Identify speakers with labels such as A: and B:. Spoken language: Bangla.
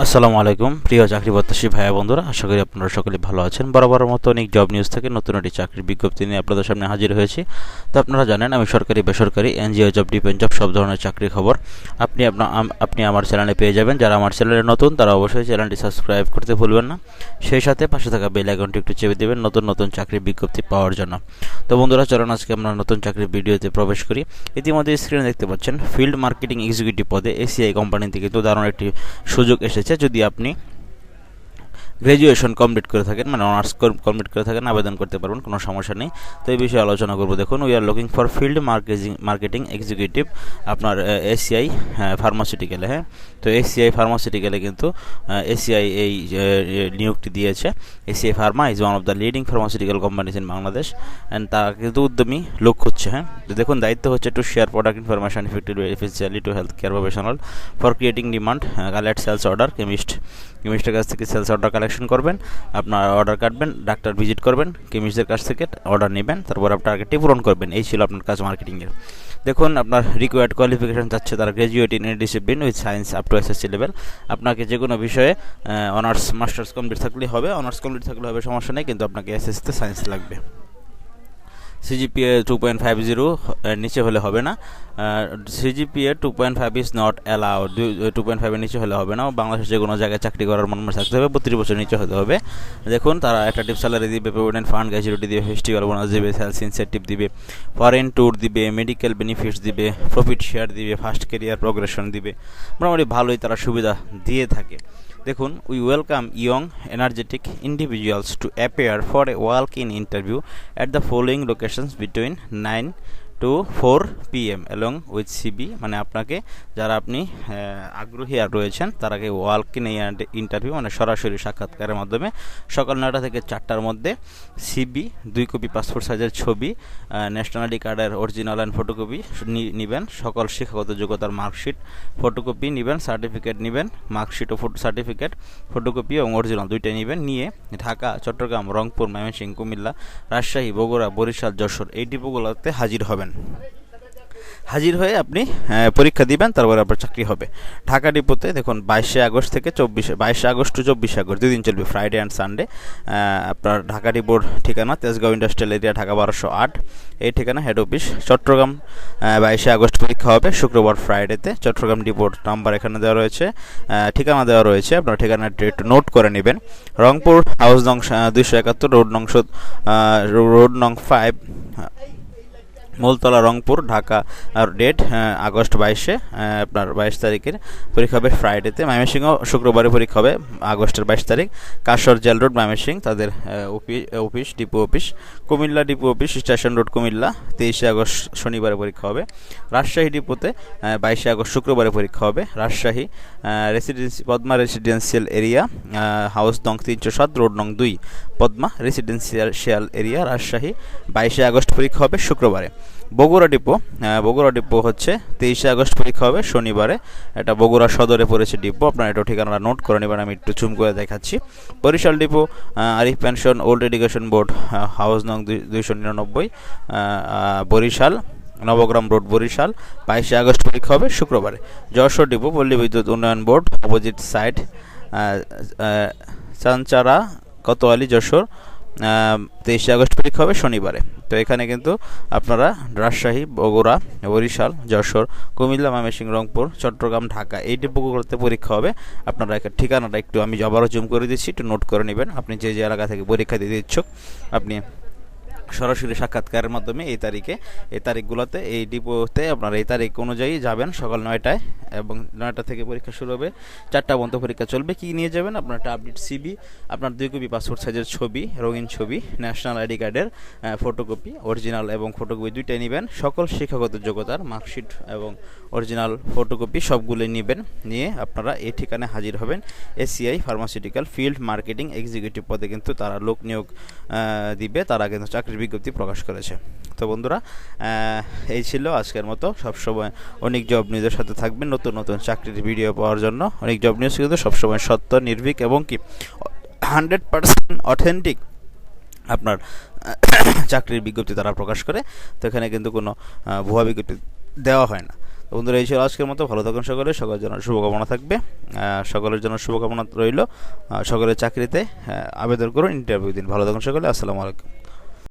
A: আসসালামু আলাইকুম। প্রিয় চাকরি প্রত্যাশী ভাইয়া বন্ধুরা, আশা করি আপনারা সকলে ভালো আছেন। বরাবরের মতো অনেক জব নিউজ থেকে নতুন একটি চাকরির বিজ্ঞপ্তি নিয়ে আপনাদের সামনে হাজির হয়েছি। তো আপনারা জানেন, আমি সরকারি, বেসরকারি, এনজিও জব ডিপেন্ড জব সব ধরনের চাকরির খবর। আপনি আপনার আপনি আমার চ্যানেলে পেয়ে যাবেন। যারা আমার চ্যানেলে নতুন, তারা অবশ্যই চ্যানেলটি সাবস্ক্রাইব করতে ভুলবেন না। সেই সাথে পাশে থাকা বেল আইকনটি একটু চেপে দেবেন নতুন নতুন চাকরির বিজ্ঞপ্তি পাওয়ার জন্য। তো বন্ধুরা, চলুন আজকে আমরা নতুন চাকরির ভিডিওতে প্রবেশ করি। ইতিমধ্যে স্ক্রিনে দেখতে পাচ্ছেন ফিল্ড মার্কেটিং এক্সিকিউটিভ পদে এসিআই কোম্পানি থেকে তো দারুণ একটি সুযোগ এসেছে। যদি আপনি গ্র্যাজুয়েশন কমপ্লিট করে থাকেন মানে অনার্স কমপ্লিট করে থাকেন, আবেদন করতে পারবেন, কোনো সমস্যা নেই। তো এই বিষয়ে আলোচনা করব। দেখুন we are looking for field marketing marketing executive আপনার এসিআই ফার্মাসিউটিক্যালে হ্যাঁ তো এসিআই ফার্মাসিউটিক্যালে কিন্তু এসিআই এই নিয়োগটি দিয়েছে। ACI pharma is one of the leading pharmaceutical companies in Bangladesh and তারা কিন্তু উদ্যমী লোক হচ্ছে হ্যাঁ। তো দেখুন, দায়িত্ব হচ্ছে to share product information effectively efficiently to health care professional for creating demand collect sales order chemist কেমিস্টের কাছ থেকে সেলস অর্ডার কালেকশন করবেন, আপনার অর্ডার কাটবেন ডাক্তার ভিজিট করবেন কেমিস্টদের কাছ থেকে অর্ডার নেবেন, তারপর আপনার টার্গেটটি পূরণ করবেন। এই ছিল আপনার কাজ মার্কেটিংয়ের দেখুন, আপনার রিকোয়ার্ড কোয়ালিফিকেশন চাচ্ছে তারা graduate in discipline with science up to SSC level আপনাকে যে কোনো বিষয়ে অনার্স মাস্টার্স কমপ্লিট থাকলেই হবে অনার্স কমপ্লিট থাকলে হবে সমস্যা নেই, কিন্তু আপনাকে এসএসসিতে সায়েন্স লাগবে। CGPA two point five zero নিচে হলে হবে না। CGPA two point five is not allowed two point ফাইভের নিচে হলে হবে না। বাংলাদেশের যে কোনো জায়গায় চাকরি করার মন মনে থাকতে হবে। বত্রিশ বছর নিচে হতে হবে। দেখুন, তারা একটা টিপ স্যালারি দিবে প্রভিডেন্ট ফান্ড গ্যাজুটি দিবে ফেস্টিভ্যাল বোনাস দিবে হেলথ ইনসেন্টিভ দিবে ফরেন ট্যুর দিবে মেডিকেল বেনিফিটস দিবে প্রফিট শেয়ার দিবে ফার্স্ট কেরিয়ার প্রোগ্রেশন দিবে। মোটামুটি ভালোই তারা সুবিধা দিয়ে থাকে। দেখুন we welcome young energetic individuals to appear for a walk in interview at the following locations between nine to four PM এবং উইথ সিবি মানে আপনাকে যারা আপনি আগ্রহী আর রয়েছেন তারাকে ওয়ার্ক ইন ইন্টারভিউ মানে সরাসরি সাক্ষাৎকারের মাধ্যমে সকাল নয়টা থেকে চারটার মধ্যে সিবি দুই কপি পাসপোর্ট সাইজের ছবি ন্যাশনালিটি কার্ডের অরিজিনাল অ্যান্ড ফটোকপি নেবেন। সকল শিক্ষাগত যোগ্যতার মার্কশিট ফটোকপি নেবেন সার্টিফিকেট নেবেন মার্কশিট ও ফটো সার্টিফিকেট ফটোকপি এবং অরিজিনাল দুইটাই নেবেন। নিয়ে ঢাকা, চট্টগ্রাম, রংপুর, ময়মনসিংহ, কুমিল্লা, রাজশাহী, বগুড়া, বরিশাল, যশোর, এই ডিপোগুলোতে হাজির হবেন। হাজির হয়ে আপনি পরীক্ষা দিবেন, তারপরে আপনার চাকরি হবে। ঢাকা ডিপোতে দেখুন, বাইশে আগস্ট থেকে চব্বিশে, বাইশে আগস্ট টু চব্বিশে আগস্ট দুদিন চলবে ফ্রাইডে অ্যান্ড সানডে আপনার ঢাকা ডিপোর ঠিকানা তেজগাঁও ইন্ডাস্ট্রিয়াল এরিয়া ঢাকা বারোশো আট। এই ঠিকানা হেড অফিস চট্টগ্রাম বাইশে আগস্ট পরীক্ষা হবে, শুক্রবার ফ্রাইডেতে চট্টগ্রাম ডিপোর নাম্বার এখানে দেওয়া রয়েছে। ঠিকানা দেওয়া রয়েছে, আপনার ঠিকানাটি একটু নোট করে নেবেন। রংপুর, হাউস নং দুইশো একাত্তর, রোড নং রোড নং ফাইভ মূলতলা রংপুর, ঢাকা, আর ডেট আগস্ট বাইশে আপনার বাইশ তারিখের পরীক্ষা হবে ফ্রাইডেতে। ময়মনসিংহ শুক্রবারে পরীক্ষা হবে আগস্টের বাইশ তারিখ। কাশর জেল রোড, ময়মনসিংহ, তাদের office, depot office. Comilla depot office, station road, Comilla. তেইশে আগস্ট শনিবারে পরীক্ষা হবে। রাজশাহী ডিপোতে বাইশে আগস্ট শুক্রবারে পরীক্ষা হবে। Rajshahi residency Padma residential area house নং তিনশো সাত রোড নং দুই, পদ্মা রেসিডেন্সিয়াল এরিয়া রাজশাহী। বাইশে আগস্ট পরীক্ষা হবে শুক্রবারে। বগুড়া ডিপো বগুড়া ডিপো হচ্ছে তেইশে আগস্ট পরীক্ষা হবে, শনিবারে। এটা বগুড়া সদরে পড়েছে ডিপো, আপনার এটা ঠিকানাটা নোট করে নেবেন, আমি একটু চুম করে দেখাচ্ছি। Barishal depot Arif pension old education board house নং দুইশো নিরানব্বই বরিশাল, নবগ্রাম রোড বরিশাল, বাইশে আগস্ট পরীক্ষা হবে, শুক্রবারে। যশোর ডিপো, পল্লী বিদ্যুৎ উন্নয়ন board opposite side Chanchara Kotwali, Jessore তেইশে আগস্ট পরীক্ষা হবে শনিবারে। তো এখানে কিন্তু আপনারা রাজশাহী, বগুড়া, বরিশাল, যশোর, কুমিল্লা, ময়মনসিংহ, রংপুর, চট্টগ্রাম, ঢাকা এই ডিপোগুলোতে পরীক্ষা হবে। আপনারা ঠিকানাটা একটু আমি আবারও জুম করে দিচ্ছি, একটু নোট করে নেবেন। আপনি যে যে এলাকা থেকে পরীক্ষা দিতে ইচ্ছুক, আপনি সরাসরি সাক্ষাৎকারের মাধ্যমে এই তারিখে, এই তারিখগুলোতে, এই ডিপোতে আপনার এই তারিখ অনুযায়ী যাবেন সকাল নয়টায় এবং নয়টা থেকে পরীক্ষা শুরু হবে। চারটা পর্যন্ত পরীক্ষা চলবে। কি নিয়ে যাবেন? আপনার একটা আপডেট সিবি আপনার দুই কপি পাসপোর্ট সাইজের ছবি, রঙিন ছবি ন্যাশনাল আইডি কার্ডের ফটোকপি অরিজিনাল এবং ফটোকপি দুইটাই নেবেন। সকল শিক্ষাগত যোগ্যতার মার্কশিট এবং অরিজিনাল ফটোকপি সবগুলো নেবেন। নিয়ে আপনারা এই ঠিকানায় হাজির হবেন। ACI pharmaceutical field marketing executive পদে কিন্তু তারা লোক নিয়োগ দিবে। তারা কিন্তু চাকরির বিজ্ঞপ্তি প্রকাশ করেছে। তো বন্ধুরা এই ছিল আজকের মতো। সবসময় অনেক জব নিউজের সাথে থাকবেন। নতুন নতুন চাকরির ভিডিও পাওয়ার জন্য অনেক জব নিউজ কিন্তু সবসময় সত্য, নির্ভীক এবং কি হান্ড্রেড পার্সেন্ট অথেন্টিক আপনার চাকরির বিজ্ঞপ্তি তারা প্রকাশ করে। তো এখানে কিন্তু কোনো ভুয়া বিজ্ঞপ্তি দেওয়া হয় না। তো বন্ধুরা, এই ছিল আজকের মতো। ভালো থাকুন সকলে। সকলের জন্য শুভকামনা থাকবে। সকলের জন্য শুভকামনা রইল। সকলের চাকরিতে আবেদন করুন ইন্টারভিউ দিন। ভালো থাকুন সকলে। আসসালামু আলাইকুম।